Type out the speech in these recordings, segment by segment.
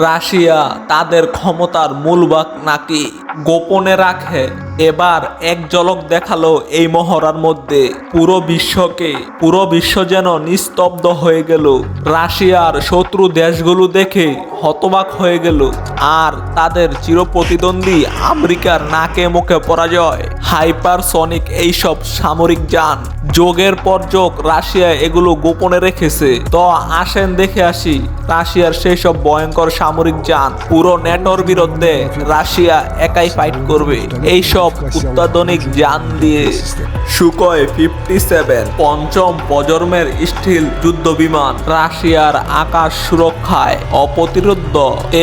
Russia তাদের ক্ষমতার মূলবাক নাকি গোপনে রাখে? এবার এক ঝলক দেখাল এই মহড়ার মধ্যে। পুরো বিশ্বকে, পুরো বিশ্ব যেন নিস্তব্ধ হয়ে গেল। রাশিয়ার শত্রু দেশগুলো দেখে হতবাক হয়ে গেল। আর তাদের চিরপ্রতিদ্বন্দ্বী আমেরিকার নাকে মুখে পরাজয়। হাইপারসনিক এইসব সামরিক যান। যোগের পর যোগ রাশিয়া এগুলো গোপনে রেখেছে। তো আসেন দেখে আসি রাশিয়ার সেই সব ভয়ঙ্কর সামরিক যান। পুরো নেটোর বিরুদ্ধে রাশিয়া একাই ফাইট করবে। এই সব অত্যাধুনিক যান দিয়ে সুকয় ফিফটি সেভেন পঞ্চম প্রজন্মের স্টিল যুদ্ধ বিমান রাশিয়ার আকাশ সুরক্ষায় অপ্রতিরোধ।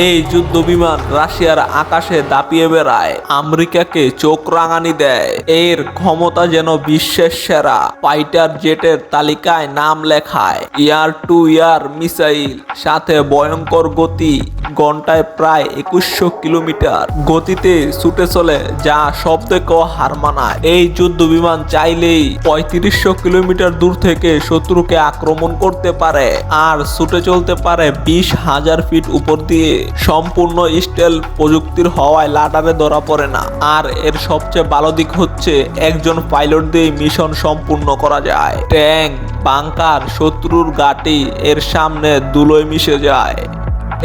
এই যুদ্ধ বিমান রাশিয়ার আকাশে দাপিয়ে বেড়ায়, আমেরিকাকে চোখ রাঙানি দেয়। এর ক্ষমতা যেন বিশ্বের সেরা ফাইটার জেটের তালিকায় নাম লেখায়। ইয়ার টু ইয়ার মিসাইল সাথে ভয়ঙ্কর গতি, ঘন্টায় প্রায় একুশশো কিলোমিটার। গতিতে ছুটে চলে যা শব্দকেও হার মানায়। এই যুদ্ধ বিমান চাইলেই পঁয়ত্রিশশো কিলোমিটার দূর থেকে শত্রুকে আক্রমণ করতে পারে আর ছুটে চলতে পারে বিশ হাজার ফিট উপর দিয়ে। সম্পূর্ণ স্টেল প্রযুক্তির হওয়ায় লাডারে ধরা পড়ে না। আর এর সবচেয়ে ভালো দিক হচ্ছে একজন পাইলট দিয়ে মিশন সম্পূর্ণ করা যায়। ট্যাঙ্ক, বাংকার, শত্রুর গাটি এর সামনে দুলোয় মিশে যায়।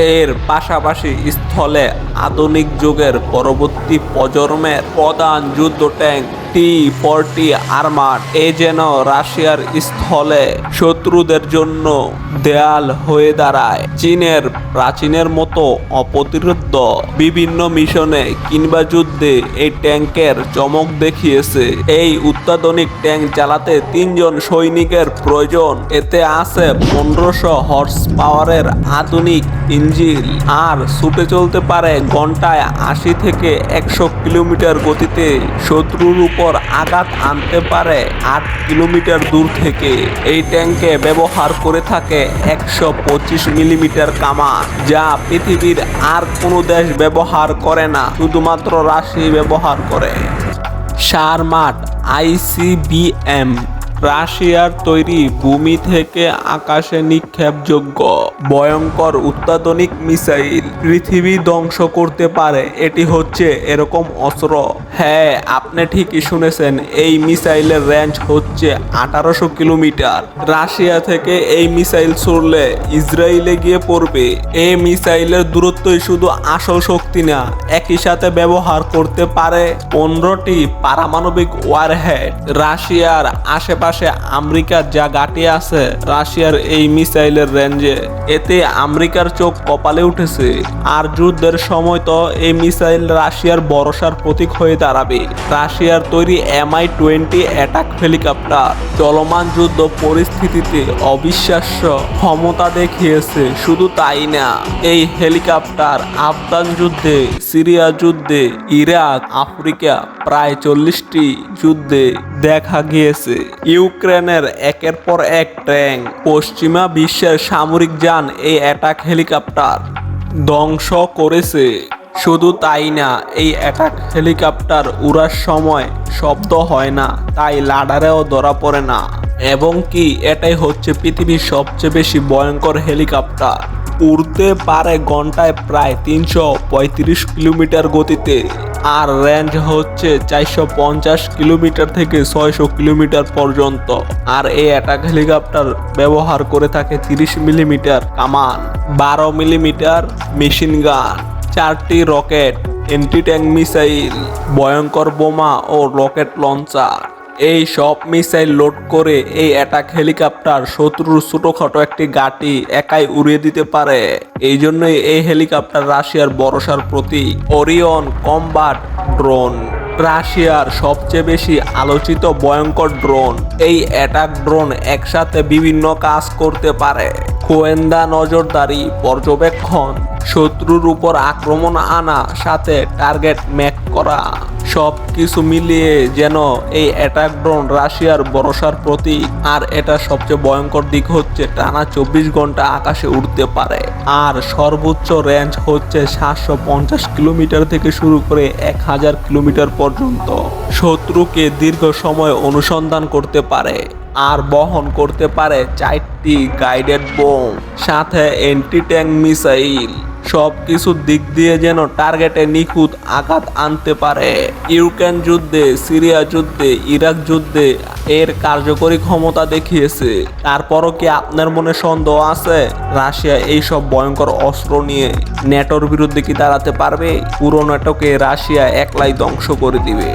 এর পাশাপাশি স্থলে আধুনিক যুগের পরবর্তী প্রজন্মের প্রধান যুদ্ধ ট্যাঙ্ক টি ফোরটি আর্মার, এ যেন রাশিয়ার স্থলে শত্রুদের জন্য দেয়াল হয়ে দাঁড়ায়। চীনের, প্রাচীনের মতো অপ্রতিরোধ বিভিন্ন মিশনে কিংবা যুদ্ধে এই ট্যাঙ্কের চমক দেখিয়েছে। এই অত্যাধুনিক ট্যাঙ্ক চালাতে তিনজন সৈনিকের প্রয়োজন। এতে আছে পনেরোশো হর্স পাওয়ারের আধুনিক ইঞ্জিন। আর ছুটে চলতে পারে ঘন্টায় আশি থেকে একশো কিলোমিটার গতিতে শত্রুর উপর আঘাত আনতে পারে। আট কিলোমিটার দূর থেকে এই ট্যাঙ্কে ব্যবহার করে থাকে একশো পঁচিশ মিলিমিটার কামা, যা পৃথিবীর আর কোনো দেশ ব্যবহার করে না, শুধুমাত্র রাশি ব্যবহার করে। সার মাঠ আইসিবিএম রাশিয়ার তৈরি ভূমি থেকে আকাশে নিক্ষেপযোগ্য ভয়ঙ্কর অত্যাধুনিক মিসাইল পৃথিবী ধ্বংস করতে পারে। এটি হচ্ছে এরকম অস্ত্র। হ্যাঁ আপনি ঠিকই শুনেছেন, এই মিসাইলের রেঞ্জ হচ্ছে আঠারোশো কিলোমিটার। রাশিয়া থেকে এই মিসাইল ছড়লে ইসরায়েলে গিয়ে পড়বে। এই মিসাইলের দূরত্বই শুধু আসল শক্তি না, একই সাথে ব্যবহার করতে পারে পনেরোটি পারমাণবিক ওয়ারহেড রাশিয়ার আশেপাশে আমেরিকার যা গাটি আছে, রাশিয়ার এই মিসাইলের রেঞ্জে। এতে আমেরিকার চোখ কপালে উঠেছে। আর যুদ্ধের সময় তো এই মিসাইল রাশিয়ার ভরসার প্রতীক হয়ে দাঁড়াবে। রাশিয়ার তৈরি এমআই টোয়েন্টি অ্যাটাক হেলিকপ্টার চলমান যুদ্ধ পরিস্থিতিতে অবিশ্বাস্য ক্ষমতা দেখিয়েছে, শুধু তাই না, এই হেলিকপ্টার আফগান যুদ্ধে, সিরিয়া যুদ্ধে, ইরাক, আফ্রিকা, প্রায় চল্লিশটি যুদ্ধে দেখা গিয়েছে। ইউক্রেনের একের পর এক ট্যাঙ্ক, পশ্চিমা বিশ্বের সামরিক যান এই অ্যাটাক হেলিকপ্টার ধ্বংস করেছে। শুধু তাই না, এই অ্যাটাক হেলিকপ্টার উড়ার সময় শব্দ হয় না, তাই লাডারেও ধরা পড়ে না। এবং কি, এটাই হচ্ছে পৃথিবীর সবচেয়ে বেশি ভয়ঙ্কর হেলিকপ্টার। উড়তে পারে ঘন্টায় প্রায় তিনশো পঁয়ত্রিশ কিলোমিটার গতিতে। আর রেঞ্জ হচ্ছে চারশো পঞ্চাশ কিলোমিটার থেকে ছয়শো কিলোমিটার পর্যন্ত। আর এই অ্যাটাক হেলিকপ্টার ব্যবহার করে থাকে তিরিশ মিলিমিটার কামান, বারো মিলিমিটার মেশিন গান চারটি রকেট এন্টি ট্যাঙ্ক মিসাইল ভয়ঙ্কর বোমা ও রকেট লঞ্চার এই সব মিসাইল লোড করে এই অ্যাটাক হেলিকপ্টার শত্রুর ছোটখাটো একটি গাটি একাই উড়িয়ে দিতে পারে। এই জন্যই এই হেলিকপ্টার রাশিয়ার ভরসার প্রতীক, ওরিয়ন কম্বাট ড্রোন। রাশিয়ার সবচেয়ে বেশি আলোচিত ভয়ঙ্কর ড্রোন, এই অ্যাটাক ড্রোন একসাথে বিভিন্ন কাজ করতে পারে। গোয়েন্দা নজরদারি, পর্যবেক্ষণ, শত্রুর উপর আক্রমণ আনা, সাথে টার্গেট ম্যাক করা। সব কিছু মিলিয়ে যেন এই অ্যাটাক ড্রোন রাশিয়ার ভরসার প্রতি আর এটা সবচেয়ে ভয়ঙ্কর দিক হচ্ছে, টানা চব্বিশ ঘণ্টা আকাশে উঠতে পারে। আর সর্বোচ্চ রেঞ্জ হচ্ছে সাতশো পঞ্চাশ কিলোমিটার থেকে শুরু করে এক হাজার কিলোমিটার পর্যন্ত। শত্রুকে দীর্ঘ সময় অনুসন্ধান করতে পারে। আর বহন করতে পারে চারটি গাইডেড বোম সাথে এন্টি ট্যাঙ্ক মিসাইল সব কিছু দিক দিয়ে যেন টার্গেটে নিখুঁত আঘাত আনতে পারে। ইউক্রেন যুদ্ধে, সিরিয়া যুদ্ধে, ইরাক যুদ্ধে এর কার্যকরী ক্ষমতা দেখিয়েছে। তারপরও কি আপনার মনে সন্দেহ আছে? রাশিয়া এই সব ভয়ঙ্কর অস্ত্র নিয়ে নেটোর বিরুদ্ধে কি দাঁড়াতে পারবে? পুরো নেটোকে রাশিয়া একলাই ধ্বংস করে দিবে।